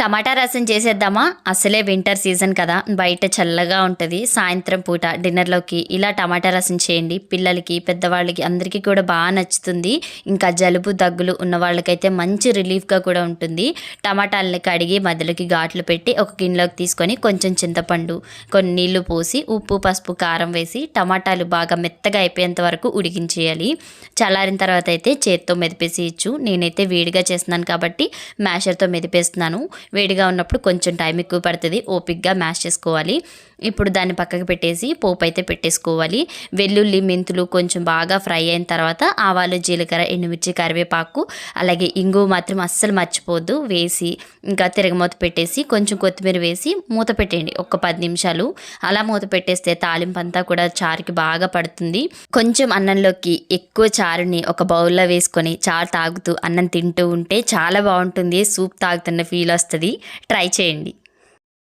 టమాటా రసం చేసేద్దామా? అసలే వింటర్ సీజన్ కదా. బయట చల్లగా ఉంటుంది. సాయంత్రం పూట డిన్నర్లోకి ఇలా టమాటా రసం చేయండి. పిల్లలకి పెద్దవాళ్ళకి అందరికీ కూడా బాగా నచ్చుతుంది. ఇంకా జలుబు దగ్గులు ఉన్న వాళ్ళకైతే మంచి రిలీఫ్గా కూడా ఉంటుంది. టమాటాలని కడిగి మధ్యలోకి ఘాట్లు పెట్టి ఒక గిన్నెలోకి తీసుకొని కొంచెం చింతపండు కొన్ని నీళ్ళు పోసి ఉప్పు పసుపు కారం వేసి టమాటాలు బాగా మెత్తగా అయిపోయేంత వరకు ఉడికించేయాలి. చల్లారిన తర్వాత అయితే చేత్తో మెదిపేసేయచ్చు నేనైతే వేడిగా చేస్తున్నాను కాబట్టి మ్యాషర్తో మెదిపేస్తున్నాను. వేడిగా ఉన్నప్పుడు కొంచెం టైం ఎక్కువ పడుతుంది. ఓపిక్గా మ్యాష్ చేసుకోవాలి. ఇప్పుడు దాన్ని పక్కకు పెట్టేసి పోపు అయితే పెట్టేసుకోవాలి. వెల్లుల్లి మెంతులు కొంచెం బాగా ఫ్రై అయిన తర్వాత ఆవాలు జీలకర్ర ఎండుమిర్చి కరివేపాకు అలాగే ఇంగు మాత్రం అస్సలు మర్చిపోవద్దు. వేసి ఇంకా తిరగమూత పెట్టేసి కొంచెం కొత్తిమీర వేసి మూత పెట్టేయండి. ఒక పది నిమిషాలు. అలా మూత పెట్టేస్తే తాలింపు అంతా కూడా చారుకి బాగా పడుతుంది. కొంచెం అన్నంలోకి ఎక్కువ చారుని ఒక బౌల్లో వేసుకొని చారు తాగుతూ అన్నం తింటూ ఉంటే చాలా బాగుంటుంది. సూప్ తాగుతున్న ఫీల్ వస్తుంది. వస్తుంది ట్రై చేయండి.